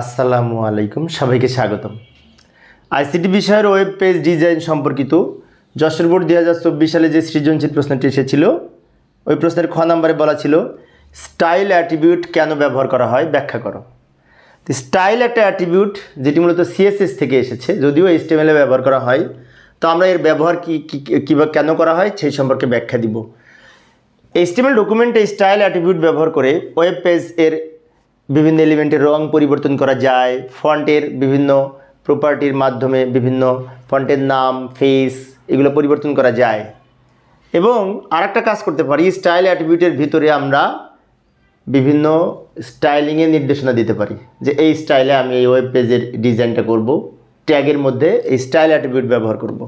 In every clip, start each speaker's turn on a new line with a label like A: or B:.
A: আসসালামু আলাইকুম, সবাইকে স্বাগতম। আইসিটি বিষয়ের ওয়েব পেজ ডিজাইন সম্পর্কিত যশোর বোর্ড দু হাজার চব্বিশ সালে যে সৃজনশীল প্রশ্নটি এসেছিল, ওই প্রশ্নের খ নম্বরে বলা ছিল, স্টাইল অ্যাট্রিবিউট কেন ব্যবহার করা হয়? ব্যাখ্যা করো। তো স্টাইল একটা অ্যাট্রিবিউট যেটি মূলত সিএসএস থেকে এসেছে, যদিও এইচটিএমএল এ ব্যবহার করা হয়, তো আমরা এর ব্যবহার কী কীভাবে কেন করা হয় সেই সম্পর্কে ব্যাখ্যা দিব। এইচটিএমএল ডকুমেন্টে স্টাইল অ্যাট্রিবিউট ব্যবহার করে ওয়েব পেজ এর বিভিন্ন এলিমেন্টের রং পরিবর্তন করা যায় ফন্টের বিভিন্ন প্রপার্টির মাধ্যমে বিভিন্ন ফন্টের নাম ফেস এগুলো পরিবর্তন করা যায়। এবং আরেকটা কাজ করতে পারি স্টাইল অ্যাট্রিবিউটের ভিতরে আমরা বিভিন্ন স্টাইলিংয়ের নির্দেশনা দিতে পারি। যে এই স্টাইলে আমি এই ওয়েব পেজের ডিজাইনটা করব ট্যাগের মধ্যে এই স্টাইল অ্যাট্রিবিউট ব্যবহার করব।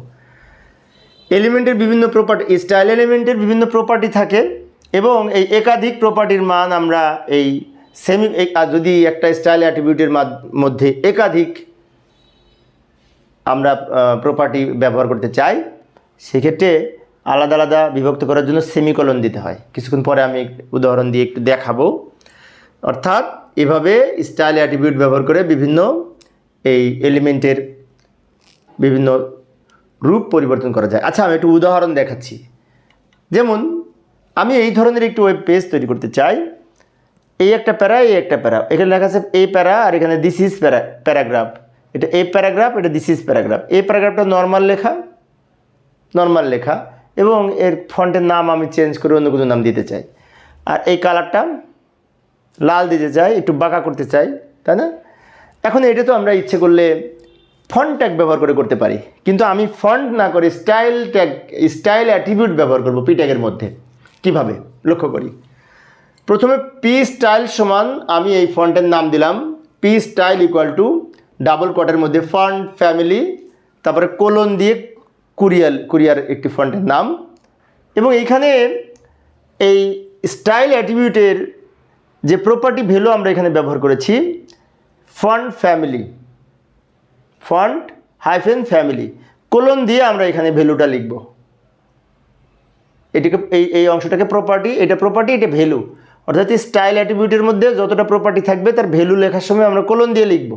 A: এলিমেন্টের বিভিন্ন প্রপার্টি স্টাইল এলিমেন্টের বিভিন্ন প্রপার্টি থাকে এবং এই একাধিক প্রপার্টির মান আমরা এই সেমি যদি একটা স্টাইল অ্যাট্রিবিউটের মধ্যে একাধিক আমরা প্রপার্টি ব্যবহার করতে চাই, সেক্ষেত্রে আলাদা আলাদা বিভক্ত করার জন্য সেমিকলন দিতে হয়। কিছুক্ষণ পরে আমি উদাহরণ দিয়ে একটু দেখাবো। অর্থাৎ এভাবে স্টাইল অ্যাট্রিবিউট ব্যবহার করে বিভিন্ন এই এলিমেন্টের বিভিন্ন রূপ পরিবর্তন করা যায়। আচ্ছা আমি একটু উদাহরণ দেখাচ্ছি। যেমন, আমি এই ধরনের একটি ওয়েব পেজ তৈরি করতে চাই। এই একটা প্যারা, এই একটা প্যারা। এখানে লেখা আছে এই প্যারা আর এখানে দিস ইজ প্যারা, প্যারাগ্রাফ। এটা এই প্যারাগ্রাফ, এটা দিস ইজ প্যারাগ্রাফ। এই প্যারাগ্রাফটা নর্মাল লেখা নর্মাল লেখা এবং এর ফন্টের নাম আমি চেঞ্জ করে অন্য কোনো নাম দিতে চাই। আর এই কালারটা লাল দিতে চাই, একটু বাঁকা করতে চাই, তাই না? এখন এটা তো আমরা ইচ্ছে করলে ফন্ট ট্যাগ ব্যবহার করে করতে পারি। কিন্তু আমি ফন্ট না করে স্টাইল ট্যাগ স্টাইল অ্যাট্রিবিউট ব্যবহার করব পি ট্যাগের মধ্যে। কীভাবে? লক্ষ্য করি। প্রথমে পি স্টাইল সমান আমি এই ফন্টের নাম দিলাম। P style equal to double কোয়াটের মধ্যে ফন্ট ফ্যামিলি তারপরে কোলন দিয়ে কুরিয়াল কুরিয়ার একটি ফন্টের নাম। এবং এইখানে এই স্টাইল অ্যাট্রিবিউটের যে প্রপার্টি ভ্যালু আমরা এখানে ব্যবহার করেছি font family font hyphen family colon দিয়ে আমরা এখানে ভ্যালুটা লিখব। এটিকে, এই এই অংশটাকে প্রপার্টি এটা প্রপার্টি এটা ভ্যালু অর্থাৎ স্টাইল অ্যাট্রিবিউটের মধ্যে যতটা প্রপার্টি থাকবে, তার ভ্যালু লেখার সময় আমরা কোলন দিয়ে লিখব।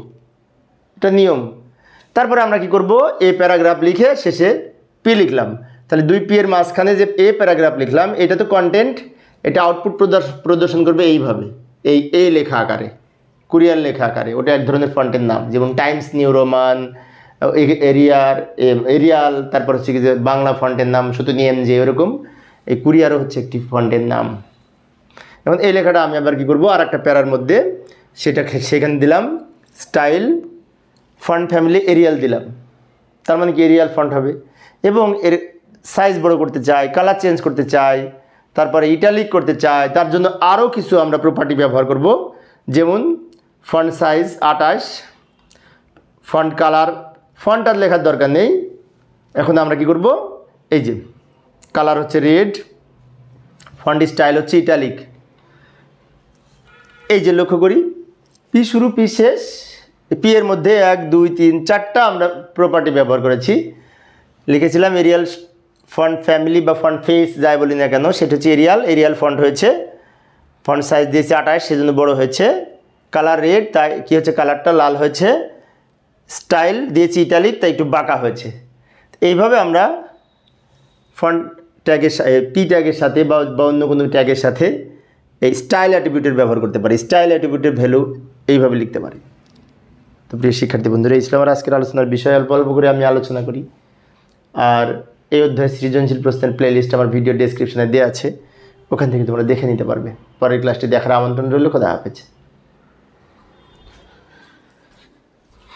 A: এটা নিয়ম। তারপরে আমরা কি করব? এ প্যারাগ্রাফ লিখে শেষে পি লিখলাম। তাহলে দুই পি এর মাঝখানে যে এ প্যারাগ্রাফ লিখলাম, এটা তো কন্টেন্ট এটা আউটপুট প্রদর্শন করবে এইভাবে। এই এ লেখা আকারে কুরিয়ার লেখা আকারে, ওটা এক ধরনের ফন্টের নাম। যেমন টাইমস নিউ রোমান এরিয়ার এরিয়াল তারপর হচ্ছে কি যে বাংলা ফন্টের নাম, শুধু নিয়ম যে এরকম, এই কুরিয়ারও হচ্ছে একটি ফন্টের নাম। এবং এই লেখাটা আমি আবার কী করব? আর একটা প্যারার মধ্যে সেটা সেখানে দিলাম, স্টাইল ফন্ট ফ্যামিলি, এরিয়াল দিলাম। তার মানে কি এরিয়াল ফন্ট হবে। এবং এর সাইজ বড় করতে চাই, কালার চেঞ্জ করতে চাই, তারপরে ইটালিক করতে চাই, তার জন্য আরও কিছু আমরা প্রপার্টি ব্যবহার করব। যেমন ফন্ট সাইজ আটাশ ফন্ট কালার ফন্ট আর লেখার দরকার নেই। এখন আমরা কি করব? এই যে, কালার হচ্ছে রেড ফন্ট স্টাইল হচ্ছে ইটালিক। এই যে লক্ষ্য করি, পি শুরু, পি শেষ, পি এর মধ্যে এক, দুই, তিন, চারটা আমরা প্রপার্টি ব্যবহার করেছি। লিখেছিলাম এরিয়াল ফন্ট ফ্যামিলি বা ফন্ট ফেস যাই বলি না কেন, সেটা হচ্ছে এরিয়াল এরিয়াল ফন্ট হয়েছে। ফন্ট সাইজ দিয়েছে আঠাশ, সেজন্য বড় হয়েছে। কালার রেড তাই কী হচ্ছে? কালারটা লাল হয়েছে। স্টাইল দিয়েছি ইটালিক তাই একটু বাঁকা হয়েছে। এইভাবে আমরা ফন্ট ট্যাগের পি ট্যাগের সাথে বা অন্য কোনো ট্যাগের সাথে এই স্টাইল অ্যাট্রিবিউটের ব্যবহার করতে পারি। স্টাইল অ্যাট্রিবিউটের ভ্যালু এইভাবে লিখতে পারি। তো প্রিয় শিক্ষার্থী বন্ধুরা ইসলামের আজকের আলোচনার বিষয়। অল্প অল্প করে আমি আলোচনা করি। আর এই অধ্যায় সৃজনশীল প্রশ্নের প্লেলিস্ট আমার ভিডিও ডেসক্রিপশনে দেওয়া আছে। ওখান থেকে তোমরা দেখে নিতে পারবে। পরের ক্লাসটি দেখার আমন্ত্রণ রইল। কথা হাফেজ।